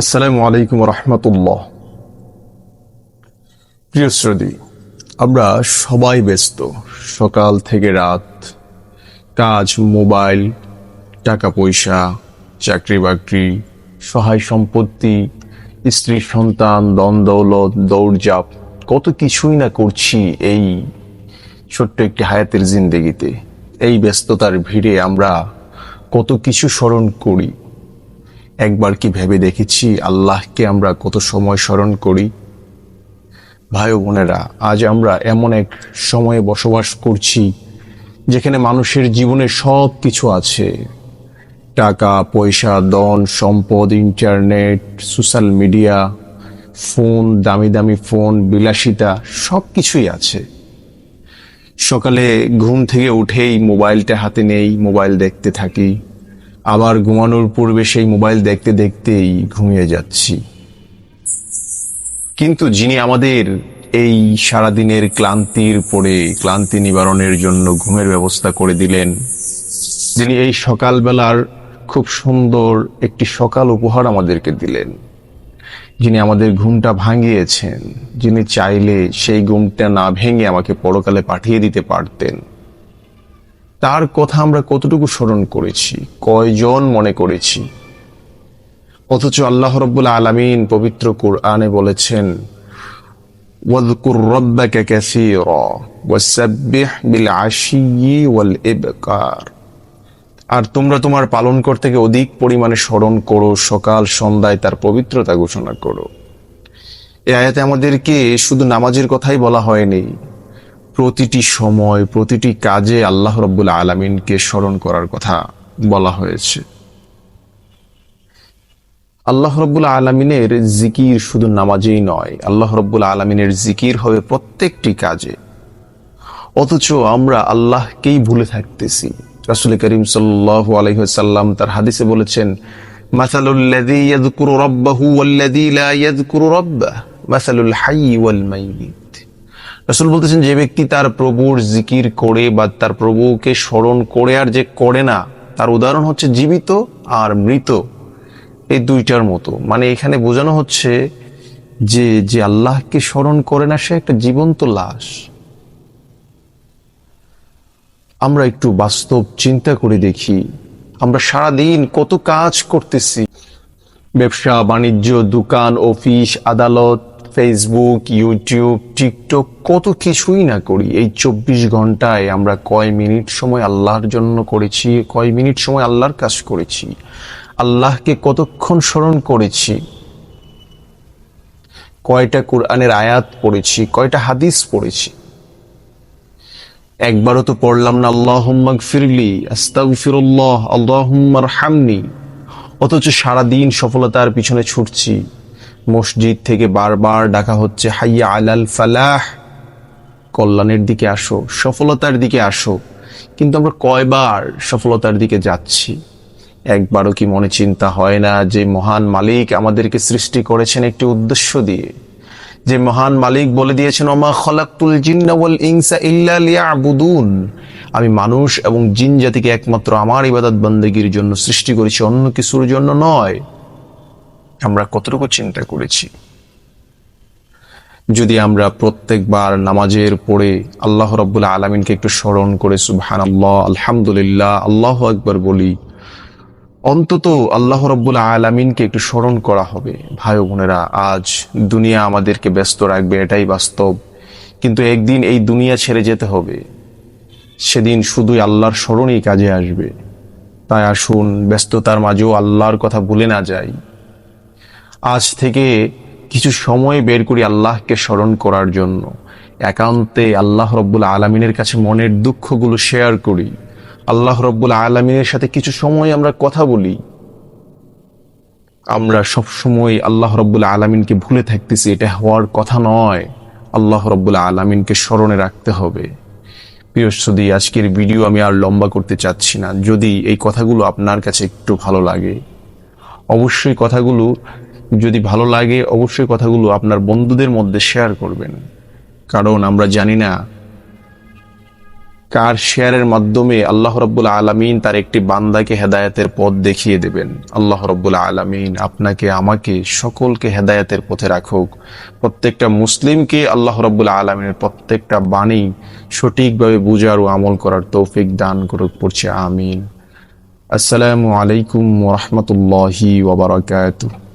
আসসালামু আলাইকুম রহমতুল্লাহ। প্রিয় শ্রোতী, আমরা সবাই ব্যস্ত। সকাল থেকে রাত, কাজ, মোবাইল, টাকা পয়সা, চাকরি বাকরি, সহায় সম্পত্তি, স্ত্রী সন্তান দন দৌলত দৌড়জাপ কত কিছুই না করছি এই ছোট্ট একটি হায়াতের জিন্দেগিতে। এই ব্যস্ততার ভিড়ে আমরা কত কিছু স্মরণ করি। একবার কি ভেবে দেখেছি? আল্লাহকে আমরা কত সময় স্মরণ করি? ভাই বোনেরা, আজ আমরা এমন এক সময়ে বসবাস করছি, যেখানে মানুষের জীবনে সব কিছু আছে। টাকা, পয়সা দন সম্পদ, ইন্টারনেট, সোশ্যাল মিডিয়া, ফোন, দামি দামি ফোন, বিলাসিতা সব কিছুই আছে। সকালে ঘুম থেকে উঠেই মোবাইলটা হাতে নেই, মোবাইল দেখতে থাকি। আবার ঘুমানোর পূর্বে সেই মোবাইল দেখতে দেখতেই ঘুমিয়ে যাচ্ছি। কিন্তু যিনি আমাদের এই সারাদিনের ক্লান্তির পরে, ক্লান্তি নিবারণের জন্য ঘুমের ব্যবস্থা করে দিলেন, যিনি এই সকালবেলার খুব সুন্দর একটি সকাল উপহার আমাদেরকে দিলেন, যিনি আমাদের ঘুমটা ভাঙিয়েছেন, যিনি চাইলে সেই ঘুমটা না ভেঙে আমাকে পরকালে পাঠিয়ে দিতে পারতেন। তার কথা আমরা কতটুকু স্মরণ করেছি, কয়জন মনে করেছি? অথচ আল্লাহ রব্বুল আলমিন পবিত্র কুরআনে বলেছেন আর তোমরা তোমার পালন পালনকর্তাকে অধিক পরিমাণে স্মরণ করো, সকাল সন্ধ্যায় তার পবিত্রতা ঘোষণা করো। এ আয়াতে আমাদেরকে শুধু নামাজের কথাই বলা হয়নি প্রতিটি সময়, প্রতিটি কাজে আল্লাহ রব্বুল আলমিনকে স্মরণ করার কথা বলা হয়েছে। আল্লাহ রব্বুল আলমিনের জিকির শুধু নামাজেই নয়, আল্লাহ রব্বুল আলমিনের জিকির হবে প্রত্যেকটি কাজে। অথচ আমরা আল্লাহকেই ভুলে থাকতেছি। রাসুল করিম আলহিহাল্লাম তার হাদিসে বলেছেন মাসালুল্লাযী ইয়াযকুরু রাব্বাহু মাসালুল হাইয়্যি ওয়াল রাসূল বলতেছেন, যে ব্যক্তি তার প্রভুর জিকির করে বা তার প্রভুকে স্মরণ করে আর যে করে না, তার উদাহরণ হচ্ছে জীবিত আর মৃত। এই দুইটার মতো। মানে এখানে বোঝানো হচ্ছে যে যে আল্লাহকে স্মরণ করে না, সে একটা জীবন্ত লাশ। আমরা একটু বাস্তব চিন্তা করে দেখি। আমরা সারাদিন কত কাজ করতেছি। ব্যবসা, বাণিজ্য, দোকান, অফিস, আদালত ফেসবুক ইউটিউব টিকটক কত কিছুই না করি। এই চব্বিশ ঘন্টায় আমরা কয় মিনিট সময় আল্লাহর জন্য করেছি, কয় মিনিট সময় আল্লাহর কাজ করেছি। আল্লাহকে কতক্ষণ স্মরণ করেছি? কয়টা কোরআনের আয়াত পড়েছি, কয়টা হাদিস পড়েছি? একবারও তো পড়লাম না আল্লাহ ফিরলি আস্তাগফিরুল্লাহ আল্লাহুম্মার হামনি অথচ সারাদিন সফলতার পিছনে ছুটছি। মসজিদ থেকে বারবার ডাকা হচ্ছে, হাইয়া আলাল ফালাহ। কল্যাণের দিকে আসো, সফলতার দিকে আসো। কিন্তু আমরা কয়বার সফলতার দিকে যাচ্ছি? একবারও কি মনে চিন্তা হয় না যে মহান মালিক আমাদেরকে সৃষ্টি করেছেন একটি উদ্দেশ্য দিয়ে? যে মহান মালিক বলে দিয়েছেন, ওমা খলাকুল জিন্নাওয়াল ইনসা ইল্লা লিয়াবুদুন। আমি মানুষ এবং জিন জাতিকে একমাত্র আমার ইবাদত বন্দেগীর জন্য সৃষ্টি করেছি, অন্য কিছুর জন্য নয়। আমরা কতটুকু চিন্তা করেছি? যদি আমরা প্রত্যেকবার নামাজের পড়ে আল্লাহ রব্বুল্লাহ আলমিনকে একটু স্মরণ করে সুবহান আল্লাহ আলহামদুলিল্লাহ, আল্লাহ একবার বলি, অন্তত আল্লাহ রব্বুল আলমিনকে একটু স্মরণ করা হবে। ভাই বোনেরা, আজ দুনিয়া আমাদেরকে ব্যস্ত রাখবে, এটাই বাস্তব। কিন্তু একদিন এই দুনিয়া ছেড়ে যেতে হবে। সেদিন শুধুই আল্লাহর স্মরণই কাজে আসবে। তাই আসুন, ব্যস্ততার মাঝেও আল্লাহর কথা ভুলে না যাই। আজ থেকে কিছু সময় বের করি আল্লাহকে স্মরণ করার জন্য। একান্তে আল্লাহ রব্বুল আলমিনের কাছে মনের দুঃখগুলো শেয়ার করি। আল্লাহ রব্বুল আলমিনের সাথে কিছু সময় আমরা কথা বলি। আমরা সব সময় আল্লাহ রব্বুল আলমিনকে ভুলে থাকতেছি, এটা হওয়ার কথা নয়। আল্লাহ রব্বুল আলমিনকে স্মরণে রাখতে হবে। প্রিয় যদি আজকের ভিডিও আমি আর লম্বা করতে চাচ্ছি না। যদি এই কথাগুলো আপনার কাছে একটু ভালো লাগে, অবশ্যই কথাগুলো যদি ভালো লাগে, অবশ্যই কথাগুলো আপনার বন্ধুদের মধ্যে শেয়ার করবেন। কারণ আমরা জানি না কার শেয়ারের মাধ্যমে আল্লাহ রব্বুল আলমিন তার একটি বান্দাকে হেদায়েতের পথ দেখিয়ে দেবেন। আল্লাহ রব্বুল আলমিন আপনাকে, আমাকে সকলকে হেদায়েতের পথে রাখুক। প্রত্যেকটা মুসলিমকে আল্লাহ রব্বুল আলমিনের প্রত্যেকটা বাণী সঠিকভাবে বুঝার ও আমল করার তৌফিক দান করুক, পড়ছে আমিন। আসসালামু আলাইকুম ওরহমতুল্লাহি ওবরাকাতুহ